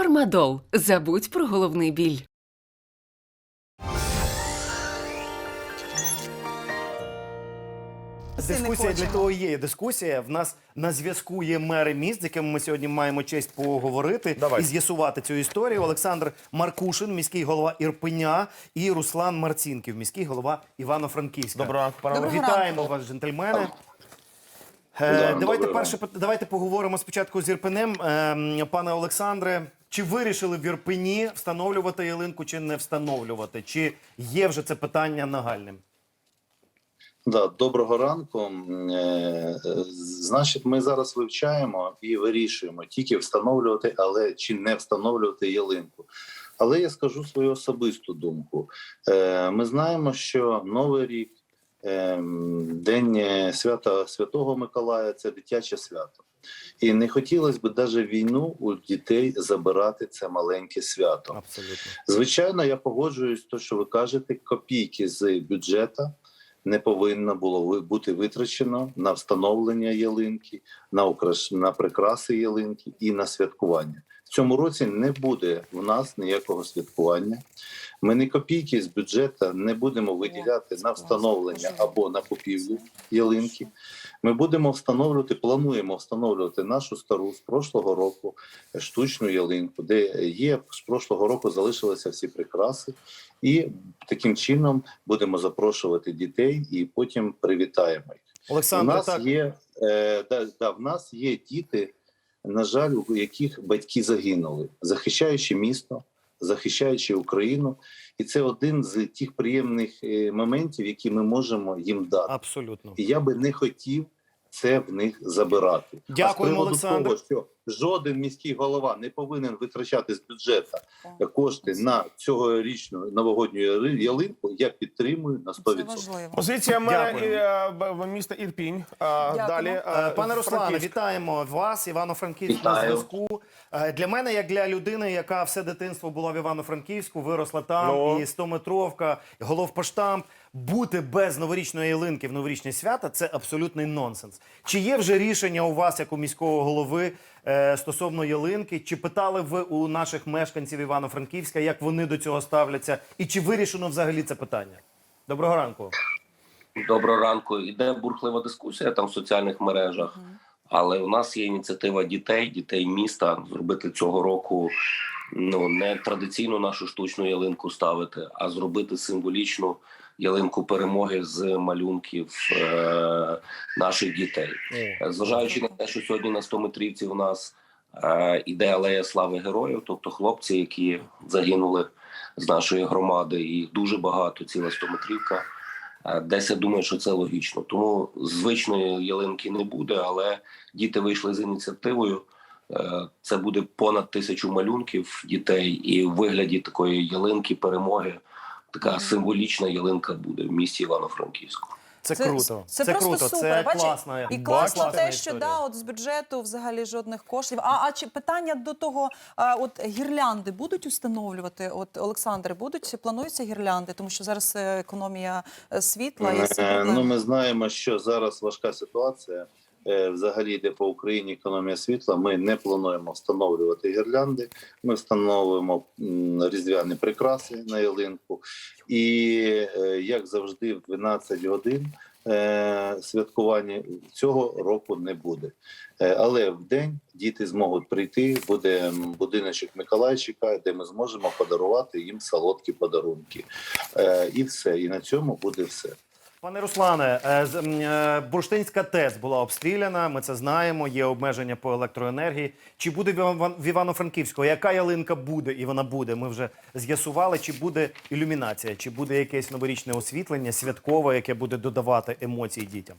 Фармадол. Забудь про головний біль. Не Дискусія для хочемо. того є дискусія. В нас на зв'язку є мери міст, з якими ми сьогодні маємо честь поговорити Давай. і з'ясувати цю історію. Олександр Маркушин, міський голова Ірпеня, і Руслан Марцінків, міський голова Івано-Франківська. Доброго ранку, пане Доброго Вітаємо вас, джентльмени. Е, давайте перше давайте поговоримо спочатку з Ірпенем. Е, пане Олександре, чи вирішили в Ірпені встановлювати ялинку чи не встановлювати? Чи є вже це питання нагальним? Да, доброго ранку. Е, Значить, ми зараз вивчаємо і вирішуємо тільки встановлювати, але чи не встановлювати ялинку. Але я скажу свою особисту думку. Е, Ми знаємо, що Новий рік, е, День е, свята Святого Миколая це дитяче свято. І не хотілося б навіть війну у дітей забирати це маленьке свято. Абсолютно. Звичайно, я погоджуюсь, то, що ви кажете, копійки з бюджету не повинно було бути витрачено на встановлення ялинки, на украш... на прикраси ялинки і на святкування. В цьому році не буде в нас ніякого святкування. Ми ні копійки з бюджету не будемо виділяти на встановлення або на купівлю ялинки. Ми будемо встановлювати, плануємо встановлювати нашу стару з прошлого року штучну ялинку, де є з прошлого року залишилися всі прикраси, і таким чином будемо запрошувати дітей і потім привітаємо їх. У Олександр, нас так. є е, да, да, в нас є діти, на жаль, у яких батьки загинули, захищаючи місто, захищаючи Україну, і це один з тих приємних е, моментів, які ми можемо їм дати. Абсолютно. І я би не хотів це в них забирати. а Дякуємо, приводу Олександр. того, що жоден міський голова не повинен витрачати з бюджету кошти на цьогорічну новогодню ялинку. Я підтримую на 100%. Позиція мера і, е, міста Ірпінь. А, Далі, Е, е, Пане Руслане, Франківськ. вітаємо вас, Івано-Франківськ на Вітаю. зв'язку. Е, Для мене, як для людини, яка все дитинство була в Івано-Франківську, виросла там, Ну. і 100-метровка, і головпоштамп. Бути без новорічної ялинки в новорічні свята це абсолютний нонсенс. Чи є вже рішення у вас, як у міського голови, е, стосовно ялинки? Чи питали ви у наших мешканців Івано-Франківська, як вони до цього ставляться? І чи вирішено взагалі це питання? Доброго ранку. Доброго ранку. Іде бурхлива дискусія там в соціальних мережах, але у нас є ініціатива дітей, дітей міста зробити цього року ну не традиційну нашу штучну ялинку ставити, а зробити символічну ялинку перемоги з малюнків е- наших дітей. Зважаючи на те, що сьогодні на 100 метрівці у нас е, іде алея слави героїв, тобто хлопці, які загинули з нашої громади, їх дуже багато, ціла 100 метрівка. Е, Десь я думаю, що це логічно. Тому звичної ялинки не буде, але діти вийшли з ініціативою. Е, Це буде понад тисячу малюнків дітей, і в вигляді такої ялинки перемоги така символічна ялинка буде в місті Івано-Франківську. Це, Це- круто. це просто круто. супер. Це класна І класно класна те, що да, от з бюджету взагалі жодних коштів. А, а чи питання до того, а, от гірлянди будуть установлювати? От Олександре, будуть плануються гірлянди, тому що зараз е, економія е, світла і Е, світла. Ну, ми знаємо, що зараз важка ситуація. Е, Взагалі йде по Україні економія світла. Ми не плануємо встановлювати гірлянди. Ми встановимо різдвяні прикраси на ялинку. І е, як завжди, в 12 годин е, святкування цього року не буде. Але в день діти зможуть прийти. Буде будиночок Миколайчика, де ми зможемо подарувати їм солодкі подарунки. І все. І на цьому буде все. Пане Руслане, е, е, Бурштинська ТЕЦ була обстріляна. Ми це знаємо. Є обмеження по електроенергії. Чи буде в Івано-Франківську? Яка ялинка буде? І вона буде. Ми вже з'ясували. Чи буде ілюмінація, чи буде якесь новорічне освітлення, святкове, яке буде додавати емоцій дітям?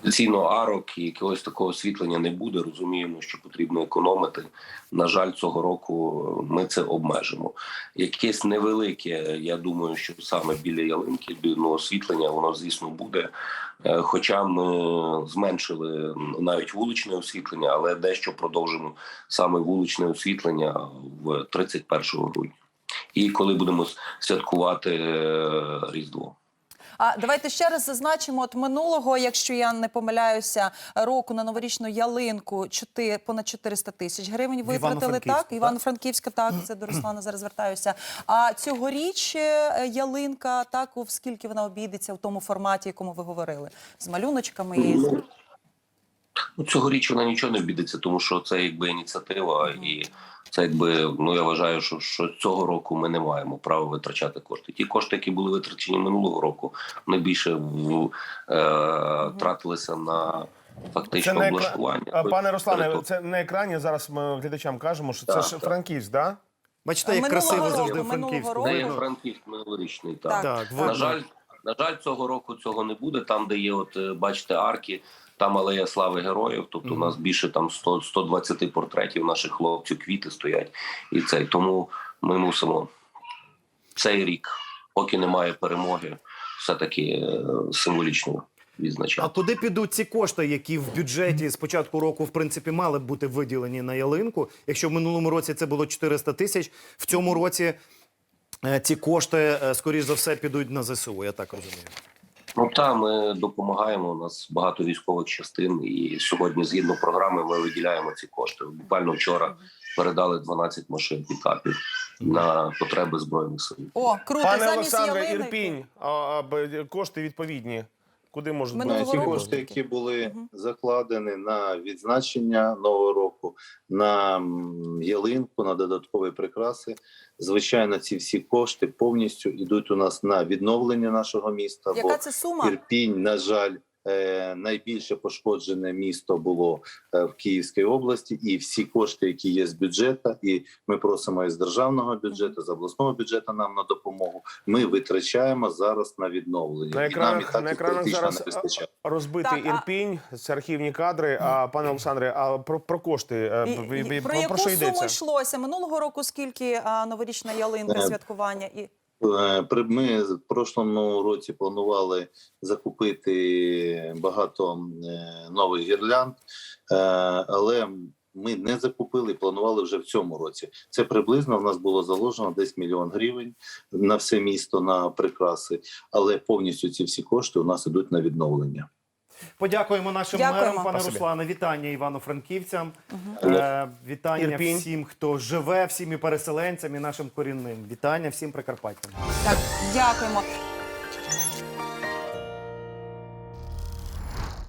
Традиційно арок і якогось такого освітлення не буде. Розуміємо, що потрібно економити. На жаль, цього року ми це обмежимо. Якесь невелике, я думаю, що саме біля ялинки ну, освітлення воно звісно буде. Е, Хоча ми зменшили навіть вуличне освітлення, але дещо продовжимо саме вуличне освітлення в 31 грудня. І коли будемо святкувати е, Різдво. А давайте ще раз зазначимо: от минулого, якщо я не помиляюся, року на новорічну ялинку чотири понад 400 тисяч гривень витратили. Так? Івано-Франківська, так це до Руслана зараз звертаюся. А цьогоріч е, ялинка, так в скільки вона обійдеться в тому форматі, якому ви говорили, з малюночками і з- Ну, цьогоріч вона нічого не обідеться, тому що це якби ініціатива, і це якби ну я вважаю, що, що цього року ми не маємо права витрачати кошти. Ті кошти, які були витрачені минулого року, вони більше в, е, тратилися на фактично Це на облаштування. А, Пане Руслане, це на екрані зараз ми глядачам кажемо, що це Так, ж так. Франківськ, да? Бачите, як красиво завжди. Де є. Франківськ минулорічний. Так, Так. На жаль, на жаль, цього року цього не буде. Там, де є, от е, бачите, арки, там алея слави героїв. Тобто, у нас більше там 100, 120 портретів наших хлопців, квіти стоять. І це тому ми мусимо цей рік, поки немає перемоги, все таки е, символічно А куди підуть ці кошти, які в бюджеті з початку року в принципі мали б бути виділені на ялинку? Якщо в минулому році це було 400 тисяч, в цьому році ці кошти, е, скоріш за все, підуть на ЗСУ, я так розумію. Ну та ми допомагаємо. У нас багато військових частин, і сьогодні, згідно програми, ми виділяємо ці кошти. Буквально вчора передали 12 машин пікапів на потреби збройних сил. О, круто, Пане замість Олександре. Ірпінь, а, а, б- кошти відповідні. Куди можуть Минулого бути Ті ці кошти, які були угу. закладені на відзначення нового року, на ялинку, на додаткові прикраси. Звичайно, ці всі кошти повністю йдуть у нас на відновлення нашого міста. бо це сума? Ірпінь, на жаль, найбільше пошкоджене місто було е, в Київській області, і всі кошти, які є з бюджету, і ми просимо із державного бюджету, з обласного бюджету нам на допомогу. Ми витрачаємо зараз на відновлення. На І нам і так на екранах зараз не розбитий Так, Ірпінь, це архівні кадри. А пане Олександре, а про, про кошти е, І- про про, яку що суму йдеться? йшлося? Минулого року скільки а, новорічна ялинка, Е, святкування? І Е, Ми в прошлому році планували закупити багато е, нових гірлянд, е, але ми не закупили, планували вже в цьому році. Це приблизно в нас було заложено десь мільйон гривень на все місто на прикраси, але повністю ці всі кошти у нас ідуть на відновлення. Подякуємо нашим Дякуємо. мерам, пане Спасибі. Руслане. Вітання івано-франківцям. Е, вітання Ірпінь. всім, хто живе, всім і переселенцям, і нашим корінним. Вітання всім прикарпаттям. так, дякуємо.